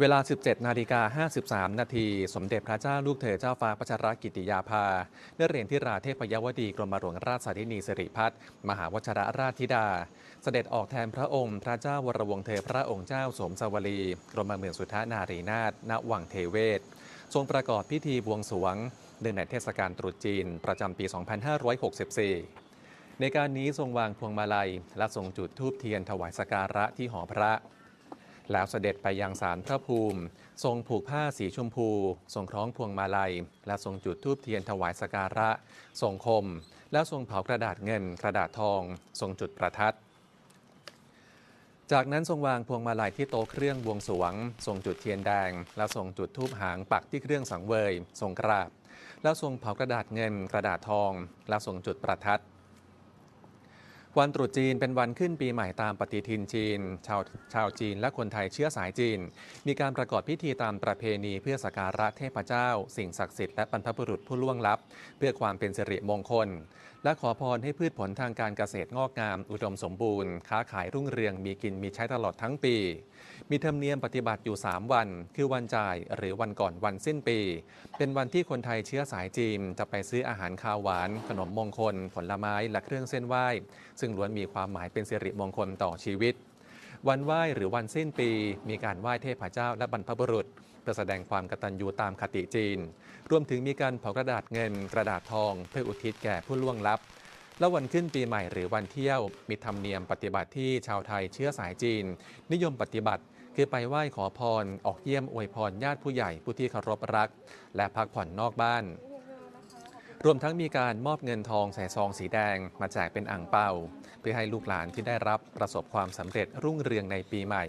เวลา 17 นาฬิกา 53 นาที สมเด็จพระเจ้าลูกเธอเจ้าฟ้าพัชรกิติยาภาเนื่อเรียนที่ราเทพยวดีกรมหลวงราชสาธินีสิริพัฒน์มหาวชรราชธิดา เสด็จออกแทนพระองค์ พระเจ้าวรวงเธอพระองค์เจ้าสมสวลีกรมเมืองสุทธานารีนาถณวังเทเวศ ทรงประกอบพิธีบวงสรวงเนื่องในเทศกาลตรุษจีน ประจำปี 2564 ในการนี้ทรงวางพวงมาลัยและทรงจุดธูปเทียนถวายสการะที่หอพระ แล้วเสด็จไปยังศาลพระภูมิ ทรงผูกผ้าสีชมพู ทรงคล้องพวงมาลัย และทรงจุดธูปเทียนถวายสการะ ทรงคม และทรงเผากระดาษเงิน กระดาษทอง ทรงจุดประทัดจากนั้นทรงวางพวงมาลัยที่โต๊ะเครื่องบวงสรวง ทรงจุดเทียนแดง และทรงจุดธูปหางปักที่เครื่องสังเวย ทรงกราบ แล้วทรงเผากระดาษเงิน กระดาษทอง และทรงจุดประทัด วันตรุษจีนเป็นวันขึ้นปีใหม่ตามปฏิทินจีน ชาวชาวจีนและคนไทยเชื้อสายจีน มีการประกอบพิธีตามประเพณีเพื่อสักการะเทพเจ้า สิ่งศักดิ์สิทธิ์และบรรพบุรุษผู้ล่วงลับ เพื่อความเป็นสิริมงคล และขอพรให้พืชผลทางการเกษตรงอกงาม อุดมสมบูรณ์ ค้าขายรุ่งเรืองมีกินมีใช้ตลอดทั้งปี มีธรรมเนียมปฏิบัติอยู่ 3 วัน คือวันจ่ายหรือวันก่อนวันสิ้นปี เป็นวันที่คนไทยเชื้อสายจีนจะไปซื้ออาหารคาวหวาน ขนมมงคล ผลไม้และเครื่องเส้นไหว้ซึ่งล้วนมีความหมายเป็นสิริมงคลต่อชีวิต วันไหว้หรือวันสิ้นปีมีการไหว้เทพเจ้าและบรรพบุรุษเพื่อแสดงความกตัญญูตามคติจีน รวมถึงมีการเผากระดาษเงินกระดาษทอง เพื่ออุทิศแก่ผู้ล่วงลับ และวันขึ้นปีใหม่หรือวันเที่ยว มีธรรมเนียมปฏิบัติที่ชาวไทยเชื้อสายจีน นิยมปฏิบัติคือไปไหว้ขอพร ออกเยี่ยมอวยพรญาติผู้ใหญ่ผู้ที่เคารพรัก และพักผ่อนนอกบ้าน รวมทั้งมีการมอบเงินทองใส่ซองสีแดงมาแจกเป็นอ่างเปาเพื่อให้ลูกหลานที่ได้รับประสบความสำเร็จรุ่งเรืองในปีใหม่